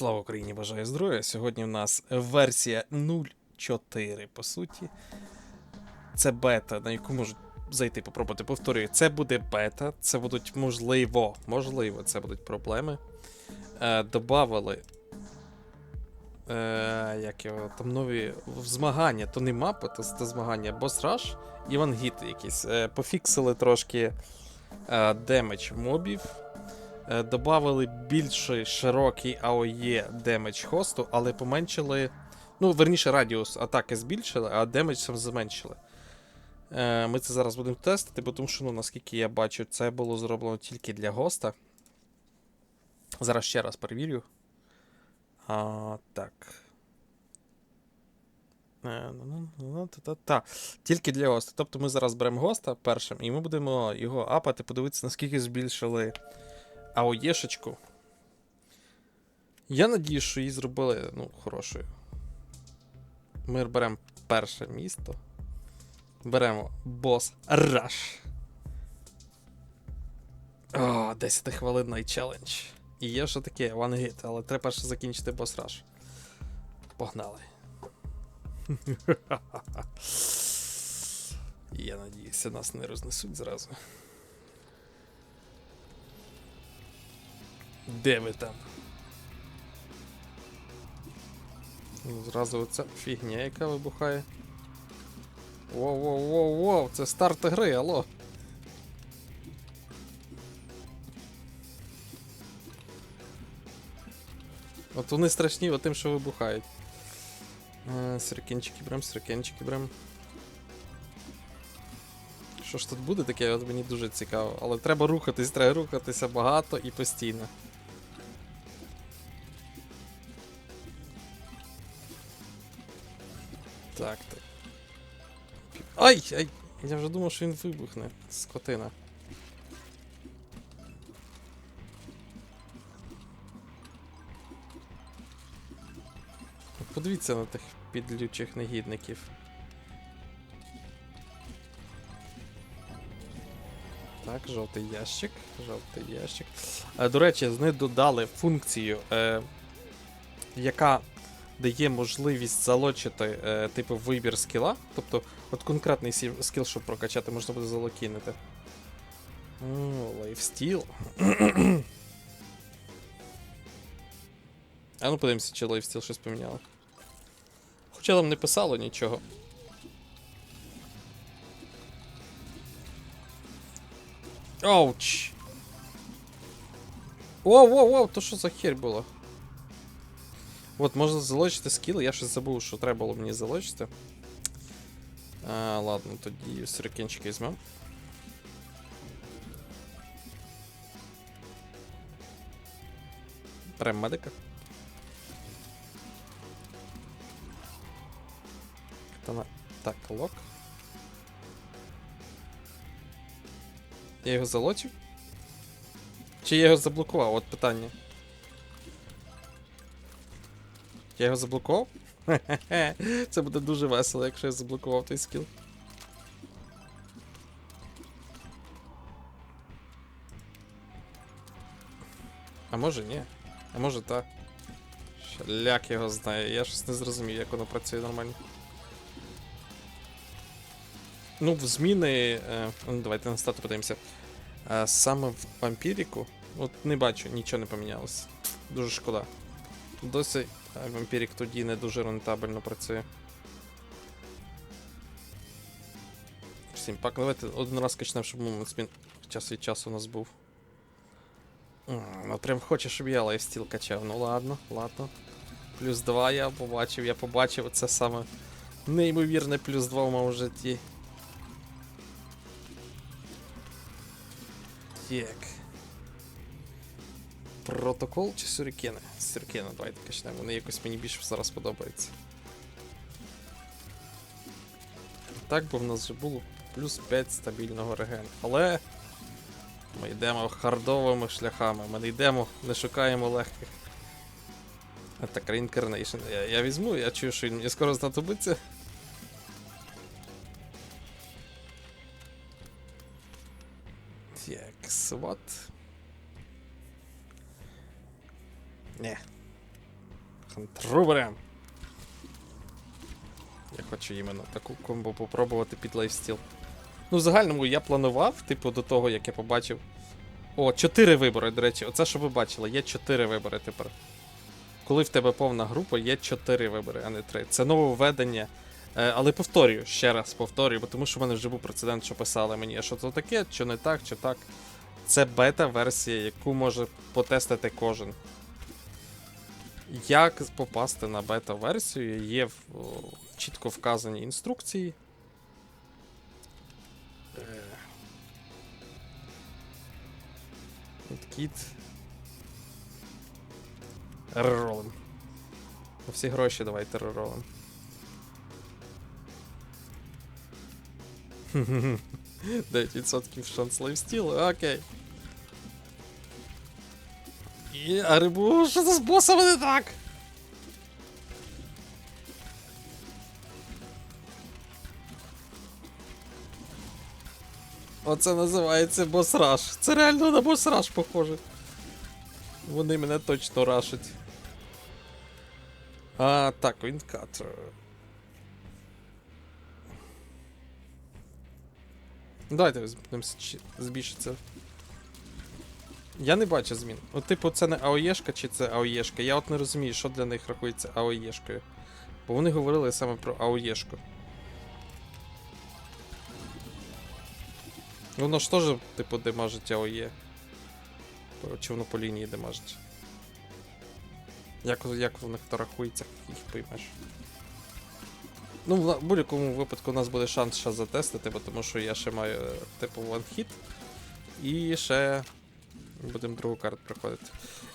Слава Україні, бажаю здоров'я. Сьогодні в нас версія 0.4, по суті. Це бета, на яку можуть зайти, попробувати. Повторюю, це буде бета, це будуть можливо, можливо, це будуть проблеми. Е, добавили. Е, як його, там нові змагання, то не мапи, то, то змагання, Boss Rush і вангіт якісь. Е, пофіксили трошки е, демедж мобів. Е, Добавили більший широкий AOE демедж хосту, але поменшили. Ну, верніше, радіус атаки збільшили, а демедж сам зменшили. Е, Ми це зараз будемо тестити, тому що, ну, наскільки я бачу, це було зроблено тільки для госта. Зараз ще раз перевірю. А, так. Е, ну, ну, ну, та-та-та. Тільки для госта. Тобто ми зараз беремо госта першим, і ми будемо його апати, подивитися, наскільки збільшили АОЄшечку. Я надію, що її зробили ну, хорошою. Ми беремо перше місто. Беремо бос Rush. О, 10 хвилинний челендж. І є що таке One Hit, але треба перше закінчити бос Rush. Погнали. Я надіюся, нас не рознесуть зразу. Де ви там? Ну, Зразу оця фігня, яка вибухає. Воу-воу-воу-воу, це старт гри, алло. От вони страшні тим, що вибухають. Е, Срикенчики брем, срикенчики брем. Що ж тут буде таке, от мені дуже цікаво. Але треба рухатись, треба рухатися багато і постійно. Так, так. Ай! Ай! Я вже думав, що він вибухне. Скотина. Подивіться на тих підлючих негідників. Так, жовтий ящик. Жовтий ящик. Е, до речі, вони додали функцію, е, яка дає можливість залочити е, типу вибір скіла. Тобто, от конкретний скіл, щоб прокачати, можна буде залокінити. Лайфстіл. а ну подивимося, чи лайфстіл щось поміняло. Хоча там не писало нічого. Оуч! Воу, воу, воу, то що за херь було? От, можна залочити скіл, я щось забув, що треба було мені залочити. А, ладно, тоді сюрикенчики візьмем. Прям медика. Катана. Так, лок. Я його залочив? Чи я його заблокував? От питання. Я його заблокував? Це буде дуже весело, якщо я заблокував той скіл. А може ні. А може так. Шляк його знає, я щось не зрозумів, як воно працює нормально. Ну, в зміни. Е, ну, давайте на стату подивимося. Е, саме в вампіріку. От не бачу, нічого не помінялося. Дуже шкода. Досі вампірік тоді не дуже рентабельно працює. Всім пак, давайте один раз качнемо, щоб момент змін час від часу у нас був. Ну прям хоче, щоб я лайфстіл качав. Ну ладно, ладно. Плюс 2 я побачив, я побачив це саме неймовірне плюс 2 в моєму житті. Так. Протокол чи сюрикени? Сюрикени, давайте качнемо. Вони якось мені більше зараз подобаються. Так би в нас вже було плюс 5 стабільного реген. Але ми йдемо хардовими шляхами. Ми не йдемо, не шукаємо легких. Так, Reincarnation. Я, я візьму, я чую, що він мені скоро знадобиться. Комбо попробувати під лайфстіл. Ну, в загальному я планував, типу, до того, як я побачив. О, 4 вибори, до речі, оце що ви бачили, є 4 вибори тепер. Коли в тебе повна група, є 4 вибори, а не 3. Це нововведення. Е, але повторюю, ще раз повторюю, бо тому що в мене вже був прецедент, що писали мені, що це таке, чи не так, чи так. Це бета-версія, яку може потестити кожен. Як попасти на бета-версію, є в, чітко вказані інструкції. Е. Кіт. Реролим. Всі гроші давайте реролим. 9% шанс лайфстілу, окей. І а що це з босами не так? Оце називається бос-раш. Це реально на бос-раш похоже. Вони мене точно рашать. А, так, Вінкатер. Давайте будемо збільшитися. Я не бачу змін. От, типу, це не АОЄшка чи це АОЄшка. Я от не розумію, що для них рахується АОЄшкою. Бо вони говорили саме про АОЄшку. Воно ж теж, типу, демажить АОЄ. Чи воно по лінії демажить. Як, як в них то рахується, їх поймеш. Ну, в будь-якому випадку у нас буде шанс ще затестити, бо тому що я ще маю, е, типу, one-hit. І ще будемо другу карту проходити.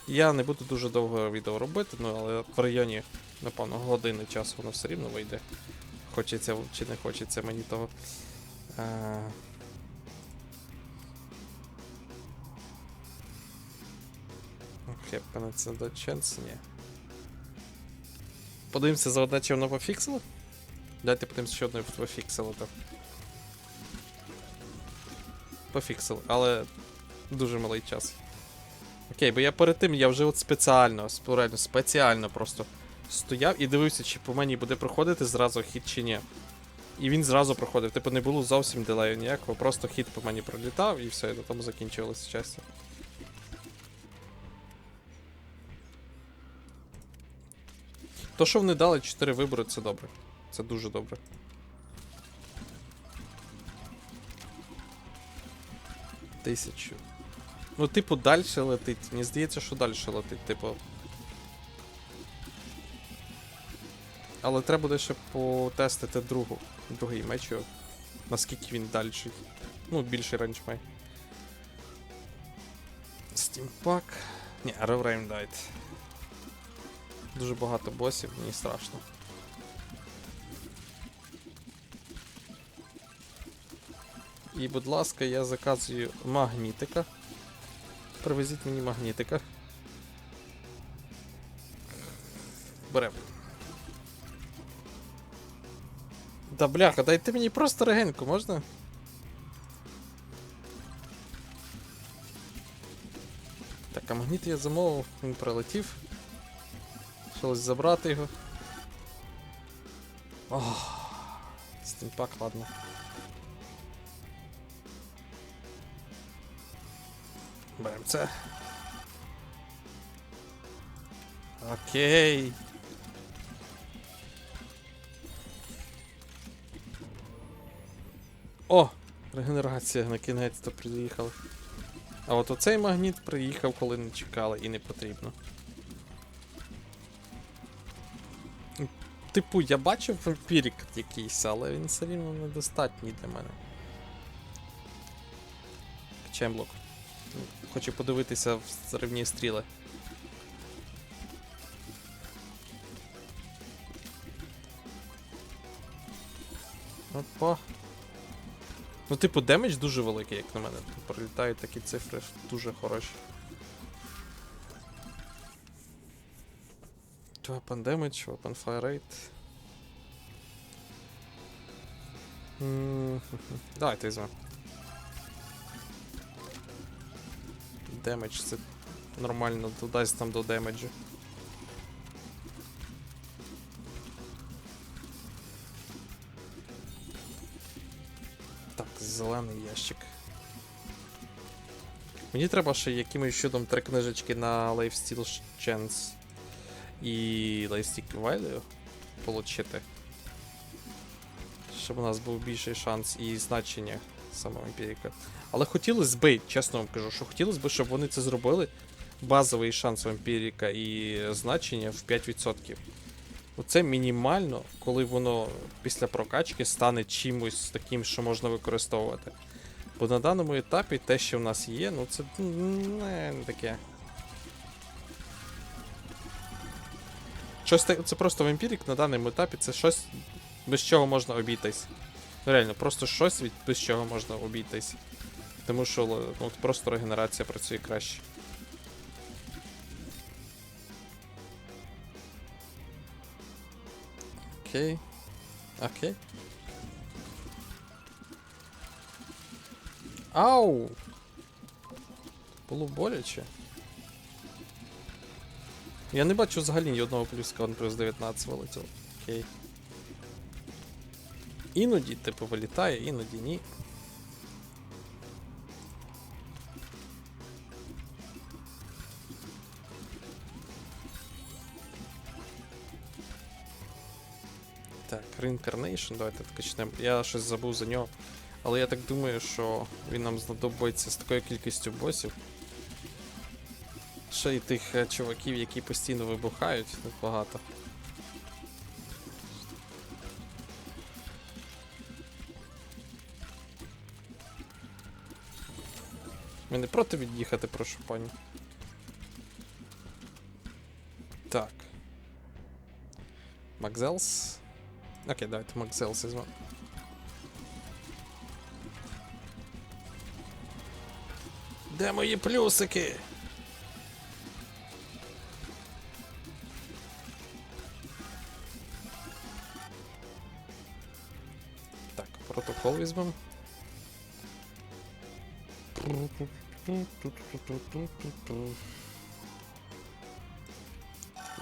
Я не буду дуже довго відео робити, ну але в районі, напевно, години часу воно все рівно вийде. Хочеться чи не хочеться мені того. А... And a chance? Ні. Подивимося за одне, чи воно пофіксило? Дайте подивимося, що одне пофіксило так. Пофіксили, але дуже малий час. Окей, бо я перед тим я вже от спеціально, реально спеціально просто стояв і дивився, чи по мені буде проходити зразу хід чи ні. І він зразу проходив. Типу не було зовсім делею ніякого, просто хід по мені пролітав і все, і на тому закінчилося щастя. То, що вони дали 4 вибори, це добре. Це дуже добре. Тисячу. Ну, типу, далі летить. Мені здається, що далі летить, типу. Але треба буде ще потестити другу. Другий меч. Наскільки він далі. Ну, більший рейндж має. Стімпак. Ні, Реврейм дайт. Дуже багато босів, мені страшно. І, будь ласка, я заказую магнітика. Привезіть мені магнітика. Берем. Да бляха, дайте мені просто регенку, можна? Так, а магніт я замовив, він прилетів. Хотілося забрати його. Ох, стімпак, ладно. Берем це. Окей. О! Регенерація на кінець-то приїхала. А от оцей магніт приїхав, коли не чекали і не потрібно. Типу, я бачив вампірик якийсь, але він все рівно недостатній для мене. Чемблок. Хочу подивитися в зривні стріли. Опа. Ну, типу, демедж дуже великий, як на мене. Пролітають такі цифри дуже хороші. Weapon damage, weapon fire rate. Mm -hmm. Давайте візьмемо. Демедж, це нормально додасть там до демеджу. Так, зелений ящик. Мені треба ще якимось чудом три книжечки на Life Steel Chance і Lifestick Value получити. Щоб у нас був більший шанс і значення самого Емпіріка. Але хотілося би, чесно вам кажу, що хотілося б, щоб вони це зробили. Базовий шанс у і значення в 5%. Оце мінімально, коли воно після прокачки стане чимось таким, що можна використовувати. Бо на даному етапі те, що в нас є, ну це не, не таке. Щось це просто в Емпірік на даному етапі це щось, без чого можна обійтись. Реально, просто щось, від, без чого можна обійтись. Тому що ну, просто регенерація працює краще. Окей. Окей. Ау! Було боляче. Я не бачу взагалі ні одного плюска, он плюс 19 вилетів. Окей. Іноді, типу, вилітає, іноді ні. Так, Reincarnation, давайте откачнемо. Я щось забув за нього. Але я так думаю, що він нам знадобиться з такою кількістю босів. Ще й тих е, чуваків, які постійно вибухають, тут багато. Ми не проти від'їхати, прошу пані. Так. Макзелс. Окей, давайте Макзелс візьмемо. Де мої плюсики? Протокол візьмемо.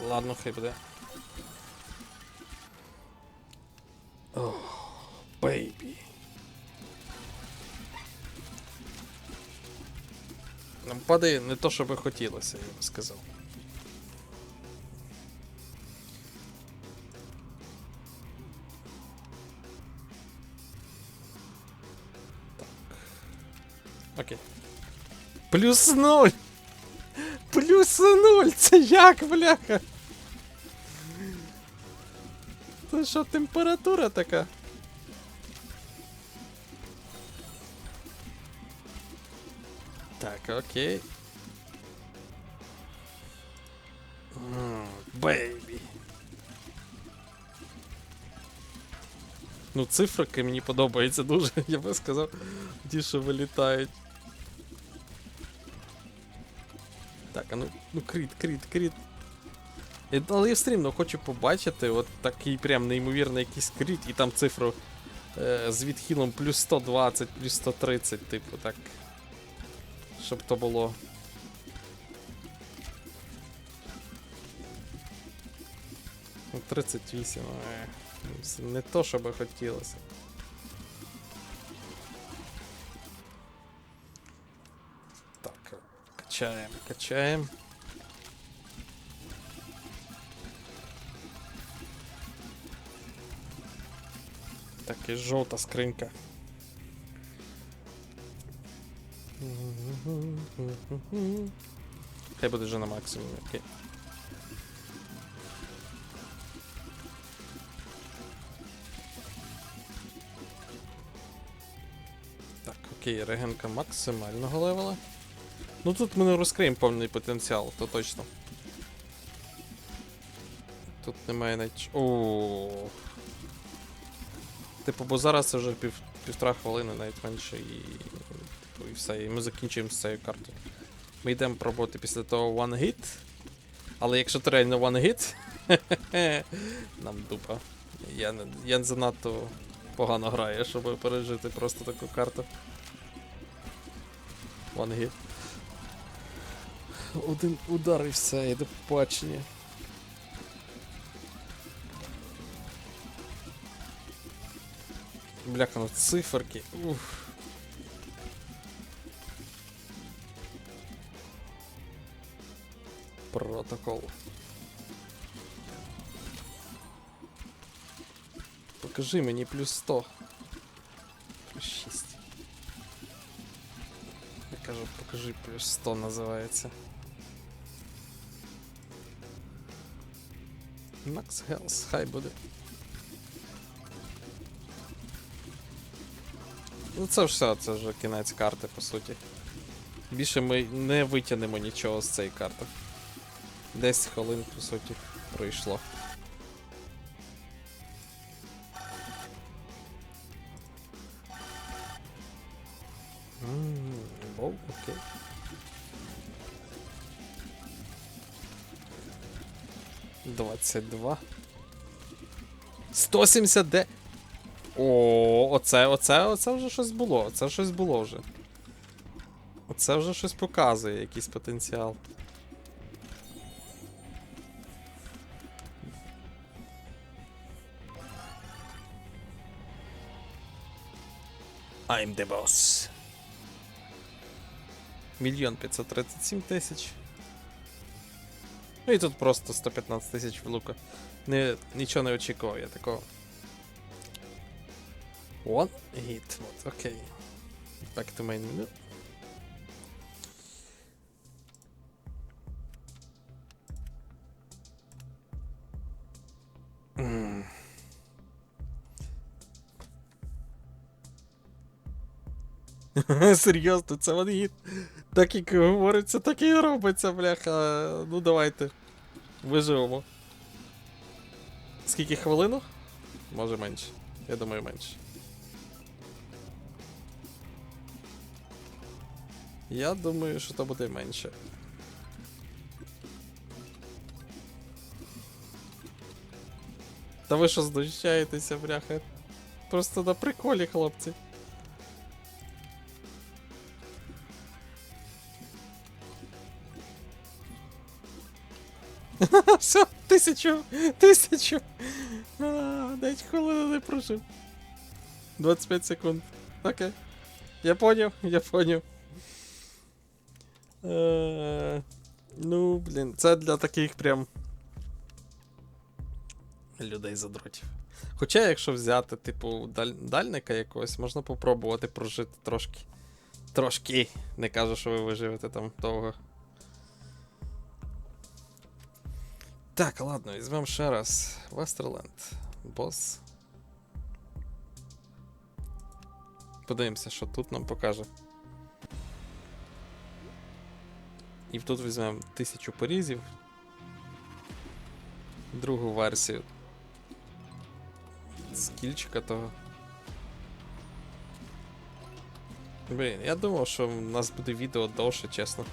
Ладно, хай буде. Ох, бейбі. Нам падає не то, що би хотілося, я би сказав. Плюс ноль! Плюс ноль! Це як, бляха? Це що, температура така? Так, окей. Бейбі. Ну, цифрики мені подобаються дуже, я би сказав, ті, що вилітають. Так, а ну, ну кріт, кріт. Я- Але я все рівно хочу побачити от такий прям неймовірний якийсь кріт, і там цифру е, з відхилом плюс 120, плюс 130, типу, так. Щоб то було. Ну, 38, е, не то, що би хотілося. Качаємо, качаємо. Так, і жовта скринька. Хай буде вже на максимумі, окей. Так, окей, регенка максимального левела. Ну тут ми не розкриємо повний потенціал, то точно. Тут немає навіть. О. Типу, бо зараз це вже пів, півтора хвилини, навіть менше, і. Типу, і все, і ми закінчуємо з цією картою. Ми йдемо пробувати після того one hit. Але якщо то реально one hit, нам дупа. Я, я занадто погано граю, щоб пережити просто таку карту. One hit. один удар і все, і до побачення. Бляха, ну циферки. Ух. Протокол. Покажи мені плюс 100. Плюс 6. Я кажу, покажи плюс 100 називається. Max Health, хай буде. Ну це все, це вже кінець карти, по суті. Більше ми не витягнемо нічого з цієї карти. 10 хвилин, по суті, пройшло. 170 де. О, оце, оце, оце вже щось було. Оце щось було вже. Оце вже щось показує, якийсь потенціал. I'm the boss. Мільйон 537 тисяч. Ну і тут просто 115 тисяч в лука. Не, нічого не очікував я такого. One hit. Вот, окей. Back to main menu. М. Серйозно, це one hit. Так як говориться, так і робиться, бляха. Ну давайте. Виживемо. Скільки хвилинок? Може менше. Я думаю, менше. Я думаю, що то буде менше. Та ви що знущаєтеся, бляха? Просто на приколі, хлопці. Все, тисячу, тисячу. А, 10 хвилин не прожив. 25 секунд. Окей. Я поняв, я поняв. Е, ну, блін, це для таких прям. Людей задротів. Хоча, якщо взяти, типу, даль... дальника якогось, можна попробувати прожити трошки. Трошки. Не кажу, що ви виживете там довго. Так, ладно, візьмемо ще раз. Вестерленд. Бос. Подивимося, що тут нам покаже. І тут візьмемо 1000 порізів. Другу версію. Скільчика того. Блін, я думав, що в нас буде відео довше, чесно.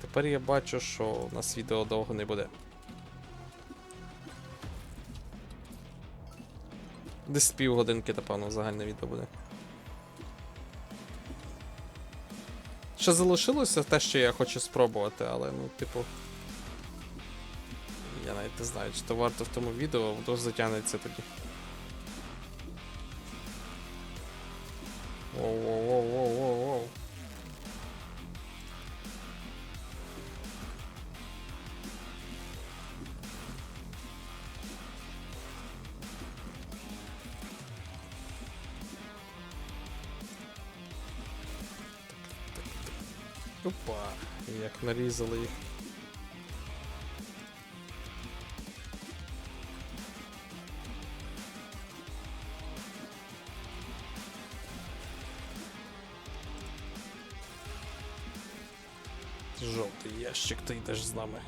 Тепер я бачу, що у нас відео довго не буде. Десь півгодинки, напевно, загальне відео буде. Ще залишилося те, що я хочу спробувати, але ну, типу. Я навіть не знаю, чи то варто в тому відео, то затягнеться тоді. Воу-воу-воу-воу-воу-воу. Як нарізали їх. Жовтий ящик, ти йдеш з нами.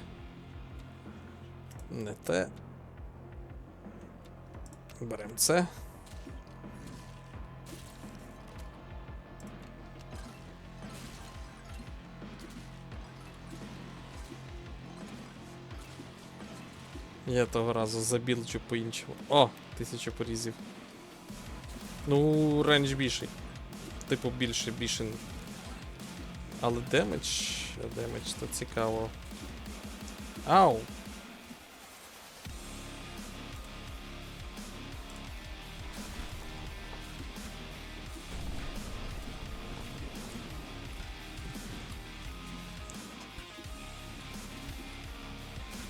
Не те. Беремо це. Я того разу забілчу по-іншому. О, тисяча порізів. Ну, рендж більший. Типу більше, більше. Але демедж. Демедж то цікаво. Ау!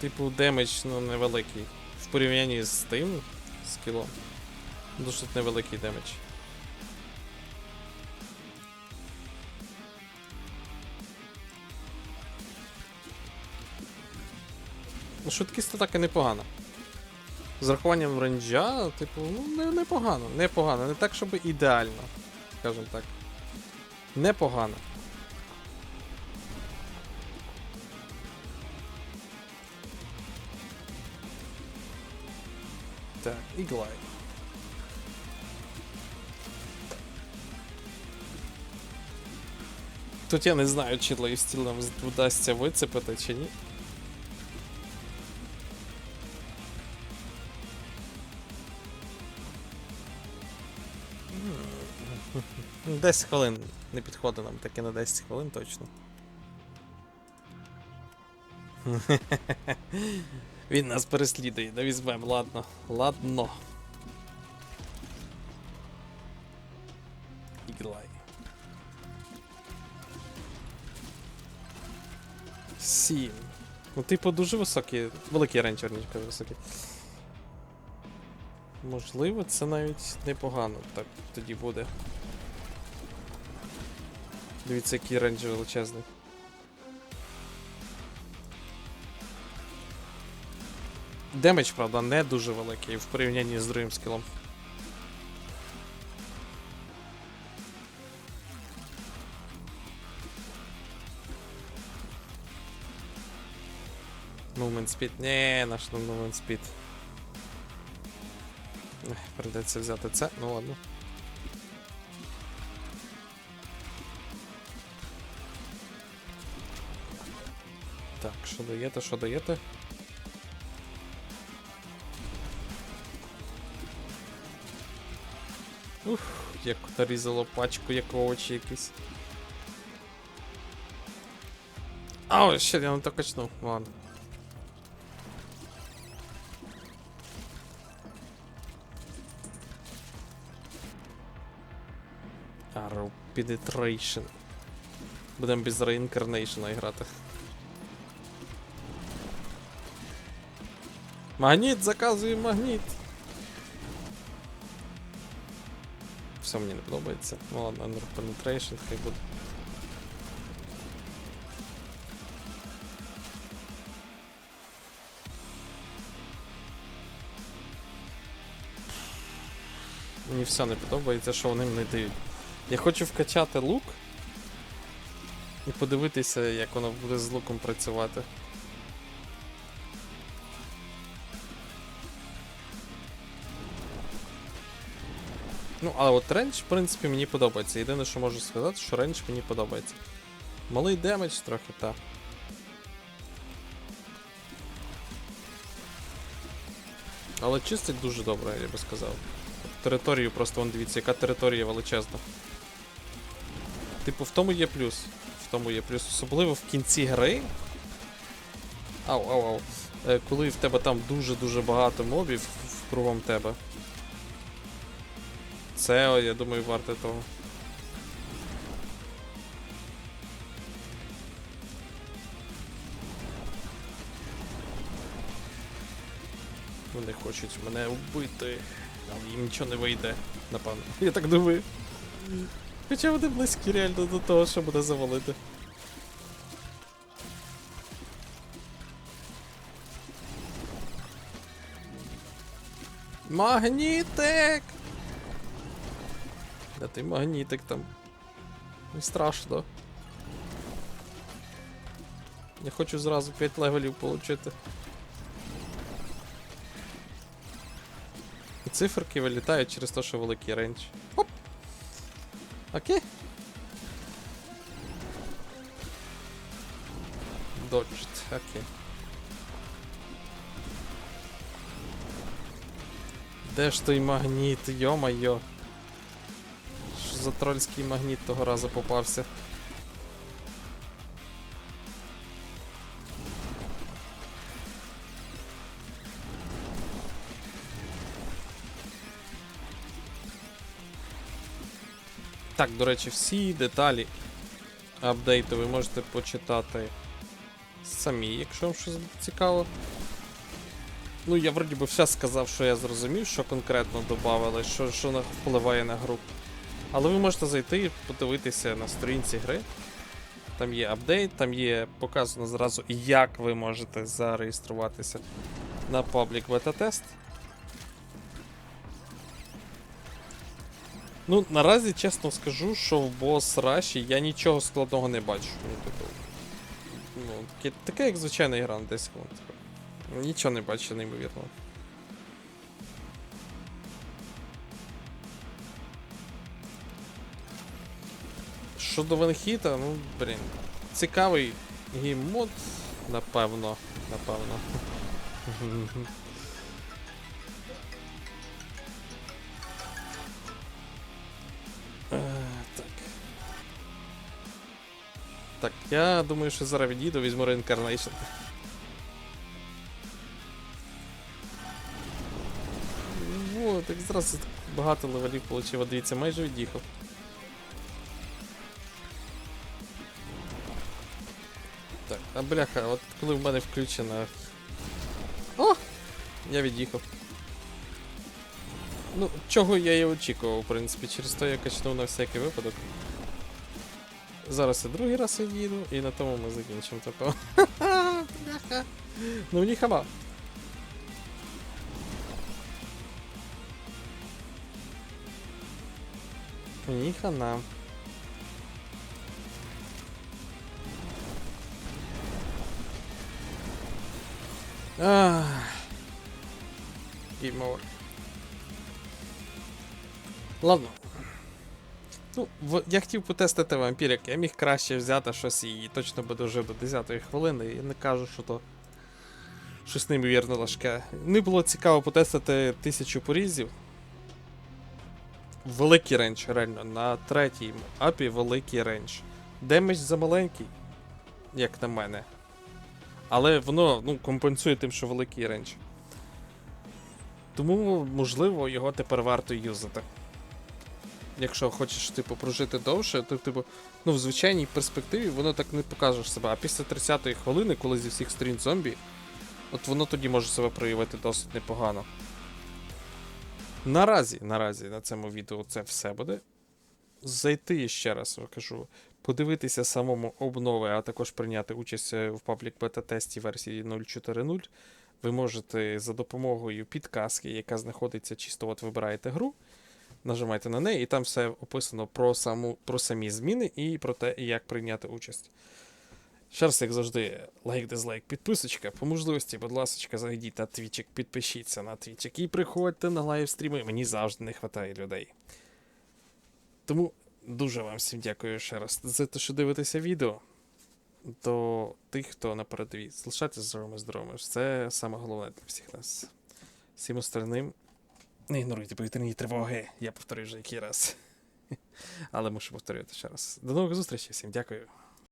Типу, демедж ну, невеликий. В порівнянні з тим скілом. Досить невеликий демедж. Ну, швидкість атаки непогана. З рахуванням ренджа, типу, ну, непогано, непогано. Не так, щоб ідеально, скажімо так. Непогано. Так, і глайд. Тут я не знаю, чи лайфстіл нам вдасться вицепити чи ні. 10 хвилин не підходить нам таки на 10 хвилин точно. Він нас переслідує, да візьмем, ладно. Ладно. Іглай. Сім. Ну, типу, дуже високий. Великий рейндж, кажу, високий. Можливо, це навіть непогано так тоді буде. Дивіться, який рейндж величезний. Демедж, правда, не дуже великий в порівнянні з другим скілом. Movement Speed. Не, наш Movement Speed. Придеться взяти це, ну ладно. Так, що даєте, що даєте? Ух, як нарізало пачку, як овочі якісь. А, ще я не так качнув, ладно. Arrow Penetration. Будемо без Reincarnation грати. Магніт, заказує магніт. Все мені не подобається. Ну ладно, Under Penetration, хай буде. Мені все не подобається, що вони мені дають. Я хочу вкачати лук і подивитися, як воно буде з луком працювати. Ну, але от рейндж, в принципі, мені подобається. Єдине, що можу сказати, що рейндж мені подобається. Малий демедж трохи, так. Але чистить дуже добре, я би сказав. Територію просто вон дивіться, яка територія величезна. Типу, в тому є плюс. В тому є плюс. Особливо в кінці гри. Ау, ау, ау. Е, коли в тебе там дуже-дуже багато мобів кругом тебе. Це, я думаю, варте того. Вони хочуть мене вбити, але їм нічого не вийде, напевно. Я так думаю. Хоча вони близькі реально до того, що буде завалити. Магнітик! Ти магнітик там. Не страшно. Я хочу зразу 5 левелів отримати. І циферки вилітають через те, що великий рейндж. Оп! Окей. Доджит, окей. Де ж той магніт, йо-майо. За трольський магніт того разу попався? Так, до речі, всі деталі апдейту ви можете почитати самі, якщо вам щось цікаво. Ну, я вроді би все сказав, що я зрозумів, що конкретно додавали, що, що впливає на гру. Але ви можете зайти і подивитися на сторінці гри. Там є апдейт, там є показано зразу, як ви можете зареєструватися на паблік бета-тест. Ну, наразі чесно скажу, що в бос Раші я нічого складного не бачу. Ну, типу, ну, таке, як звичайна гра на 10 секунд. Нічого не бачу, неймовірно. Щодо Ванхіта, ну, блін. Цікавий гейммод, напевно. Напевно. Е, Так. Так, я думаю, що зараз відійду, візьму Reincarnation. Во, так зразу багато левелів отримав. Дивіться, майже від'їхав. Бляха, от коли в мене включена. О! Я від'їхав. Ну, чого я і очікував, в принципі, через те я качнув на всякий випадок. Зараз я другий раз їду, і на тому ми закінчимо типу. Бляха. Ну ні хаба. Ні хана. Ах. Game. Ладно. Ну, я хотів потестити вампірик, я міг краще взяти щось і точно би дожив до 10-ї хвилини. І не кажу, що то щось неймовірно важке. Не було цікаво потестити тисячу порізів. Великий рейндж, реально, на третій апі великий рейндж. Демедж замаленький, як на мене. Але воно ну, компенсує тим, що великий рейндж. Тому, можливо, його тепер варто юзати. Якщо хочеш, типу, прожити довше, то, типу, ну, в звичайній перспективі воно так не покажеш себе. А після 30-ї хвилини, коли зі всіх сторін зомбі, от воно тоді може себе проявити досить непогано. Наразі, наразі на цьому відео це все буде. Зайти ще раз кажу, подивитися самому обнови, а також прийняти участь е, в паблік бета-тесті версії 0.4.0. Ви можете за допомогою підказки, яка знаходиться чисто, от вибираєте гру, нажимаєте на неї, і там все описано про, саму, про самі зміни і про те, як прийняти участь. Ще раз, як завжди, лайк, дизлайк, підписочка. По можливості, будь ласка, зайдіть на твічик, підпишіться на твічик і приходьте на лайвстріми. Мені завжди не вистачає людей. Тому дуже вам всім дякую ще раз за те, що дивитеся відео. До тих, хто на передовій. Залишайтеся здоровими, здоровими. Це саме головне для всіх нас. Всім остальним. Не ігноруйте повітряні тривоги. Я повторюю вже який раз. Але мушу повторювати ще раз. До нових зустрічей, всім дякую.